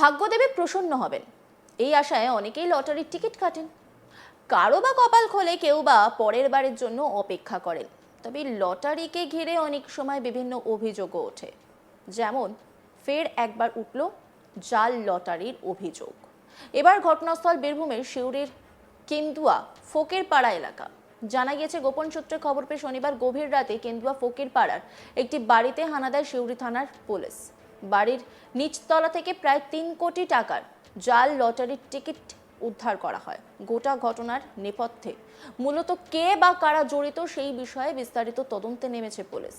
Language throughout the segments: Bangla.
ভাগ্যদেবী প্রসন্ন হবেন। এই আশায় অনেকেই লটারির টিকিট কাটেন। কারও বা কপাল খোলে কেউ বা পরের বারের জন্য অপেক্ষা করেন। তবে লটারিকে ঘিরে অনেক সময় বিভিন্ন অভিযোগও ওঠে। যেমন, ফের একবার উঠল জাল লটারির অভিযোগ। এবার ঘটনাস্থল বীরভূমের শিউরির কেন্দুয়া ফোকের পাড়া এলাকা। জানা গিয়েছে, গোপন সূত্রে খবর পেয়ে শনিবার গভীর রাতে কেন্দুয়া ফকির পাড়ার একটি বাড়িতে হানা দেয় শিউরি থানার পুলিশ। বাড়ির নিচতলা থেকে প্রায় তিন কোটি টাকার জাল লটারির টিকিট উদ্ধার করা হয়। গোটা ঘটনার নেপথ্যে। মূলত কে বা কারা জড়িত সেই বিষয়ে বিস্তারিত তদন্তে নেমেছে পুলিশ।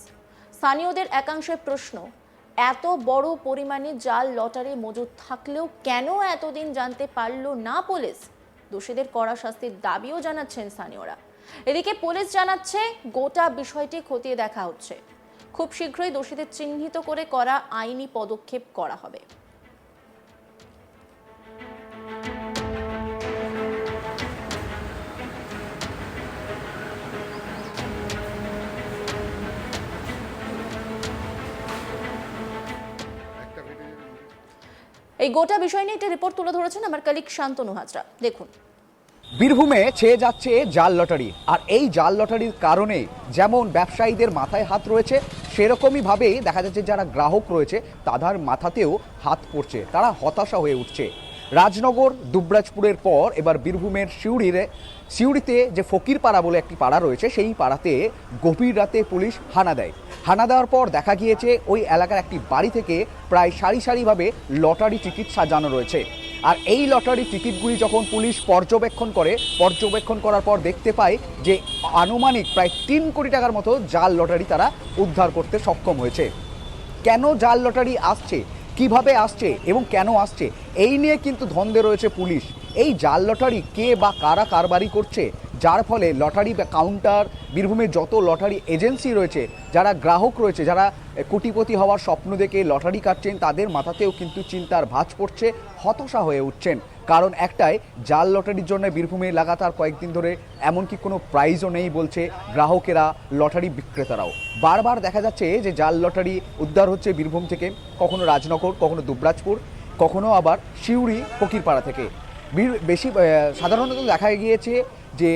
স্থানীয়দের একাংশের প্রশ্ন, এত বড় পরিমাণে জাল লটারি মজুদ থাকলেও কেন এতদিন জানতে পারল না পুলিশ? দোষীদের কড়া শাস্তির দাবিও জানাচ্ছেন স্থানীয়রা। এদিকে পুলিশ জানাচ্ছে, গোটা বিষয়টি খতিয়ে দেখা হচ্ছে। খুব শীঘ্রই দোষীদের চিহ্নিত করে করা আইনি পদক্ষেপ করা হবে। এই গোটা বিষয় নিয়ে একটি রিপোর্ট তুলে ধরেছেন আমার কালিক শান্তনু হাজরা। দেখুন। বীরভূমে ছেয়ে যাচ্ছে জাল লটারি, আর এই জাল লটারির কারণে যেমন ব্যবসায়ীদের মাথায় হাত রয়েছে সেরকমই ভাবে দেখা যাচ্ছে যারা গ্রাহক রয়েছে, তাদের মাথাতেও হাত পড়ছে, তারা হতাশা হয়ে উঠছে। রাজনগর, দুবরাজপুরের পর এবার বীরভূমের সিউড়িরে, সিউড়িতে যে ফকিরপাড়া বলে একটি পাড়া রয়েছে, সেই পাড়াতে গভীর রাতে পুলিশ হানা দেয়। হানা দেওয়ার পর দেখা গিয়েছে, ওই এলাকার একটি বাড়ি থেকে প্রায় সারি সারিভাবে লটারি টিকিট সাজানো রয়েছে। আর এই লটারি টিকিটগুলি যখন পুলিশ পর্যবেক্ষণ করে, পর্যবেক্ষণ করার পর দেখতে পায় যে আনুমানিক প্রায় তিন কোটি টাকার মতো জাল লটারি তারা উদ্ধার করতে সক্ষম হয়েছে। কেন জাল লটারি আসছে? কীভাবে আসছে এবং কেন আসছে? এই নিয়ে কিন্তু ধন্দে রয়েছে পুলিশ। এই জাল লটারি কে বা কারা কারবারি করছে? যার ফলে লটারি কাউন্টার বীরভূমের যত লটারি এজেন্সি রয়েছে, যারা গ্রাহক রয়েছে, যারা কোটিপতি হওয়ার স্বপ্ন দেখে লটারি কাটছেন, তাদের মাথাতেও কিন্তু চিন্তার ভাঁজ পড়ছে, হতাশা হয়ে উঠছেন। কারণ একটাই, জাল লটারির জন্য বীরভূমে লাগাতার কয়েকদিন ধরে এমনকি কোনো প্রাইজও নেই বলছে গ্রাহকেরা লটারি বিক্রেতারাও। বারবার দেখা যাচ্ছে যে জাল লটারি উদ্ধার হচ্ছে বীরভূম থেকে, কখনো রাজনগর, কখনো দুবরাজপুর, কখনো আবার সিউড়ি, ফকিরপাড়া থেকে। বীর- বেশি সাধারণত দেখা গিয়েছে যে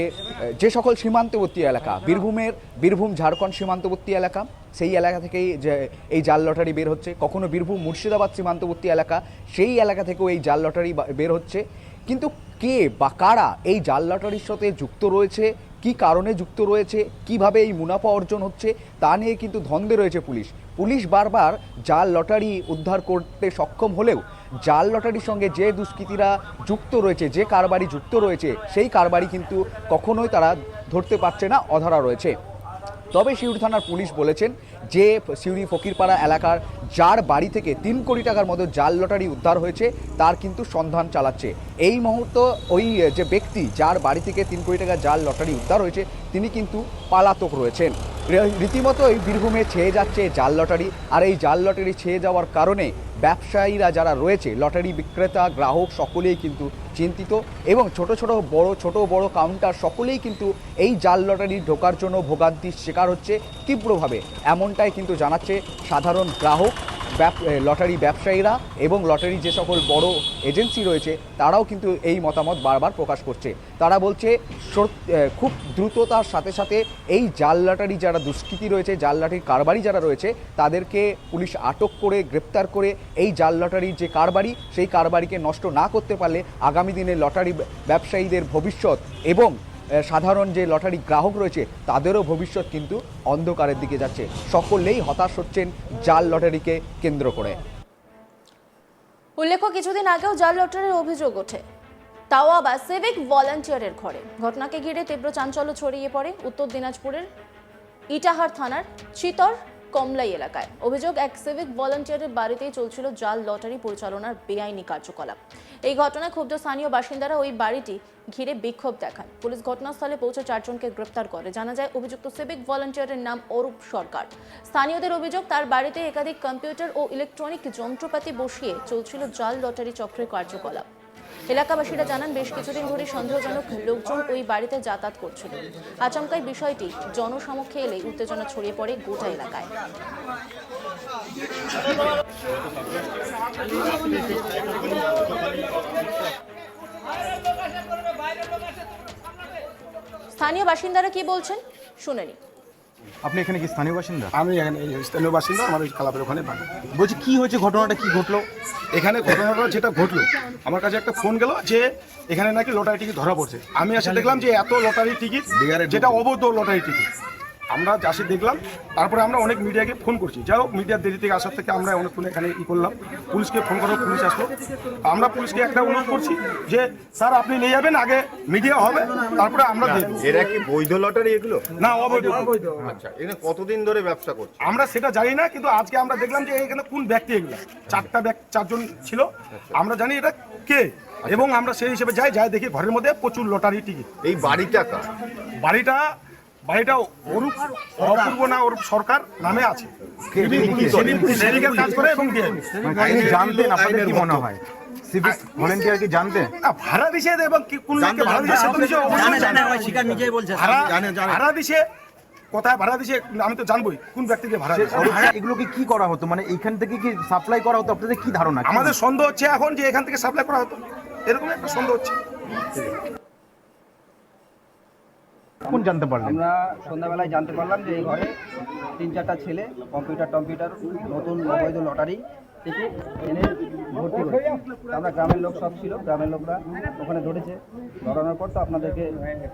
যে সকল সীমান্তবর্তী এলাকা, বীরভূমের, বীরভূম, ঝাড়খণ্ড সীমান্তবর্তী এলাকা, সেই এলাকা থেকেই যে, এই জাল লটারি বের হচ্ছে। কখনো বীরভূম, মুর্শিদাবাদ সীমান্তবর্তী এলাকা, সেই এলাকা থেকেও এই জাল লটারি বের হচ্ছে। কিন্তু কে বা কারা এই জাল লটারির সাথে যুক্ত রয়েছে? কি কারণে যুক্ত রয়েছে? কীভাবে এই মুনাফা অর্জন হচ্ছে? তা নিয়ে কিন্তু ধন্দে রয়েছে পুলিশ। পুলিশ বারবার জাল লটারি উদ্ধার করতে সক্ষম হলেও জাল লটারির সঙ্গে যে দুষ্কৃতীরা যুক্ত রয়েছে, যে কারবারি যুক্ত রয়েছে, সেই কারবারি কিন্তু কখনোই তারা ধরতে পারছে না, অধরা রয়েছে। তবে সিউড়ি থানার পুলিশ বলেছেন যে সিউড়ি ফকিরপাড়া এলাকার যার বাড়ি থেকে তিন কোটি টাকার মতো জাল লটারি উদ্ধার হয়েছে, তার কিন্তু সন্ধান চালাচ্ছে। এই মুহূর্ত ওই যে ব্যক্তি যার বাড়ি থেকে তিন কোটি টাকার জাল লটারি উদ্ধার হয়েছে, তিনি কিন্তু পালাতক রয়েছেন। রীতিমতোই বীরভূমে ছেয়ে যাচ্ছে জাল লটারি। আর এই জাল লটারি ছেয়ে যাওয়ার কারণে ব্যবসায়ীরা যারা রয়েছে, লটারি বিক্রেতা, গ্রাহক সকলেই কিন্তু চিন্তিত এবং ছোট ছোট, বড় ছোট বড় কাউন্টার সকলেই কিন্তু এই জাল লটারি ঢোকার জন্য ভোগান্তির শিকার হচ্ছে তীব্রভাবে। এমনটাই কিন্তু জানাচ্ছে সাধারণ গ্রাহক। লটারি ব্যবসায়ীরা এবং লটারি যে সকল বড় এজেন্সি রয়েছে, তারাও কিন্তু এই মতামত বারবার প্রকাশ করছে। তারা বলছে খুব দ্রুততার সাথে সাথে এই জাল লটারি যারা দুষ্কৃতী রয়েছে, জাল লটারির কারবারি যারা রয়েছে, তাদেরকে পুলিশ আটক করে, গ্রেপ্তার করে এই জাল লটারির যে কারবারি, সেই কারবারিকে নষ্ট না করতে পারলে আগামী দিনে লটারি ব্যবসায়ীদের ভবিষ্যৎ এবং সাধারণ যে লটারি গ্রাহক রয়েছে, তাদেরও ভবিষ্যৎ কিন্তু অন্ধকারের দিকে যাচ্ছে। সকলেই হতাশ হচ্ছেন জাল লটারিকে কেন্দ্র করে। উল্লেখ্য, কিছুদিন আগেও জাল লটারির অভিযোগ ওঠে। তাও আবার সিভিক ভলান্টিয়ারের ঘরে। ঘটনাকে ঘিরে তীব্র চাঞ্চল্য ছড়িয়ে পড়ে উত্তর দিনাজপুরের ইটাহার থানার চিতর কমলাই এলাকায়। অভিযোগ, এক সিভিক ভলান্টিয়ারের বাড়িতেই চলছিল জাল লটারি পরিচালনার বেআইনি কার্যকলাপ। এই ঘটনায় ক্ষুব্ধ স্থানীয় বাসিন্দারা ওই বাড়িটি ঘিরে বিক্ষোভ দেখান। পুলিশ ঘটনাস্থলে পৌঁছে চারজনকে গ্রেপ্তার করে। জানা যায়, অভিযুক্ত সিভিক ভলান্টিয়ারের নাম অরূপ সরকার। স্থানীয়দের অভিযোগ, তার বাড়িতে একাধিক কম্পিউটার ও ইলেকট্রনিক যন্ত্রপাতি বসিয়ে চলছিল জাল লটারি চক্রের কার্যকলাপ। এলাকাবাসীরা জানান, বেশ কিছুদিন ধরে সন্দেহজনক লোকজন ওই বাড়িতে যাতায়াত করছিল। আচমকাই বিষয়টি জনসমক্ষে এলে উত্তেজনা ছড়িয়ে পড়ে গোটা এলাকায়। স্থানীয় বাসিন্দারা কি বলছেন? শুনেনি আপনি এখানে কি স্থানীয় বাসিন্দা? আমি এখানে স্থানীয় বাসিন্দা আমার ওই খালাপের ওখানে বাড়ি। বলছি কী হয়েছে ঘটনাটা কি ঘটলো? এখানে ঘটনাটা যেটা ঘটলো আমার কাছে একটা ফোন গেল যে এখানে নাকি লটারি টিকিট ধরা পড়ছে। আমি এসে দেখলাম যে এত লটারি টিকিট যেটা অবৈধ লটারি টিকিট। আমরা আসে দেখলাম তারপরে আমরা অনেক মিডিয়াকে ফোন করছি। যাই হোক মিডিয়ার দেরি থেকে আসার থেকে আমরা অনেকক্ষণ এখানে ই করলাম। পুলিশকে ফোন করো পুলিশ আসলো। আমরা পুলিশকে একটা অনুরোধ করছি যে স্যার আপনি নিয়ে যাবেন আগে মিডিয়া হবে তারপরে আমরা দেখব। এরা কি বৈধ লটারি এগুলো? না অবৈধ। আচ্ছা এখানে কতদিন ধরে ব্যবসা করছে? আমরা সেটা জানি না কিন্তু আজকে আমরা দেখলাম যে এখানে কোন ব্যক্তি এগুলো? চারটা ব্যক্তি চারজন ছিল। আমরা জানি এটা কে এবং আমরা সেই হিসেবে যাই যাই দেখি ঘরের মধ্যে প্রচুর লটারি টিকিট। এই বাড়িটা বাড়িটা বাড়িটা অরূপ অপূর্ব না অরূপ সরকার নামে আছে। সেদিকের কাজ করে এবং জানতেন আপনাদের কি মনে হয়? সিভিক ভলেন্টিয়ার কি না, ভাড়া দিছে এবং কোন লোককে ভাড়া দিছে সে নিজে অবশ্যই জানে। ভাড়া ভাড়া দিছে কোথায় ভাড়া দিছে আমি তো জানবোই কোন ব্যক্তিকে ভাড়া দিছে। এগুলোকে কি করা হতো? মানে এইখান থেকে কি সাপ্লাই করা হতো? আপনাদের কি ধারণা? আমাদের সন্দেহ হচ্ছে এখন যে এখান থেকে সাপ্লাই করা হতো। এরকম একটা সন্দেহ হচ্ছে। কোন জানতে পারলেন? আমরা সন্ধ্যাবেলায় জানতে পারলাম যে এই ঘরে তিন চারটা ছেলে কম্পিউটার টম্পিউটার নতুন অবৈধ লটারি টিকিট এনে ভর্তি করে আমরা গ্রামের লোক সব ছিল গ্রামের লোকরা ওখানে ধরেছে। ধরানোর পর তো আপনাদেরকে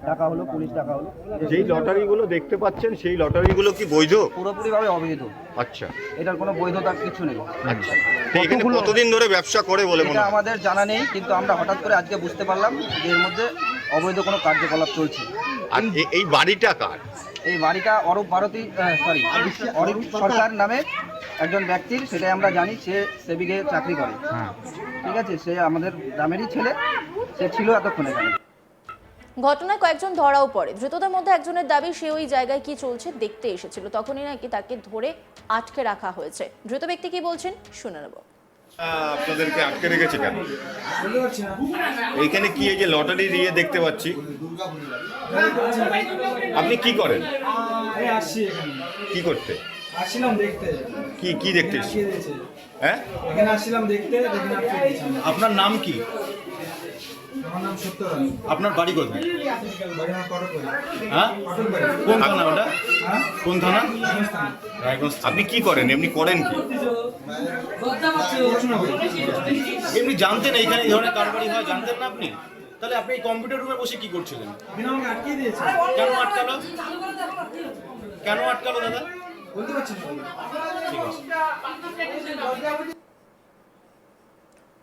টাকা হলো পুলিশ টাকা হলো। যেই লটারিগুলো দেখতে পাচ্ছেন সেই লটারিগুলো কি বৈধ? পুরোপুরিভাবে অবৈধ। আচ্ছা। এটার কোনো বৈধতা কিছু নেই। আচ্ছা। এখানে কতদিন ধরে ব্যবসা করে বলে মনে আমাদের জানা নেই কিন্তু আমরা হঠাৎ করে আজকে বুঝতে পারলাম যে এর মধ্যে অবৈধ কোনো কার্যকলাপ চলছে। আর এই বাড়িটা কার? এই বাড়িটা অরূপ ভারতী সরি অরূপ সরকার। নামে একজন ব্যক্তির সেটাই আমরা জানি সে সেবিকে চাকরি করে। ঠিক আছে সে আমাদের গ্রামেরই ছেলে সে ছিল এতক্ষণ এখানে। ঘটনায় কয়েকজন ধরাও পড়ে। ধৃতদের মধ্যে একজনের দাবি সে ওই জায়গায় কি চলছে দেখতে এসেছিল। তখনই নাকি তাকে ধরে আটকে রাখা হয়েছে। ধৃত ব্যক্তি কি বলছেন শুনে নেব। আপনাদেরকে আটকে রেখেছে কেন? এইখানে কি এই যে লটারি দিয়ে দেখতে পাচ্ছি আপনি কি করেন? কি করতে? আসছিলাম দেখতে কি কি দেখতে হ্যাঁ এখানে আসছিলাম দেখতে। আপনার নাম কি? আপনার বাড়ি কোথায়? হ্যাঁ? কোন থানা ওটা? কোন থানা। আপনি কি করেন? এমনি করেন কি? এমনি জানতেন এইখানে এই ধরনের কারবারি হয় জানতেন না আপনি? তাহলে আপনি এই কম্পিউটার রুমে বসে কি করছিলেন? কেন আটকালো? কেন আটকালো দাদা? ঠিক আছে।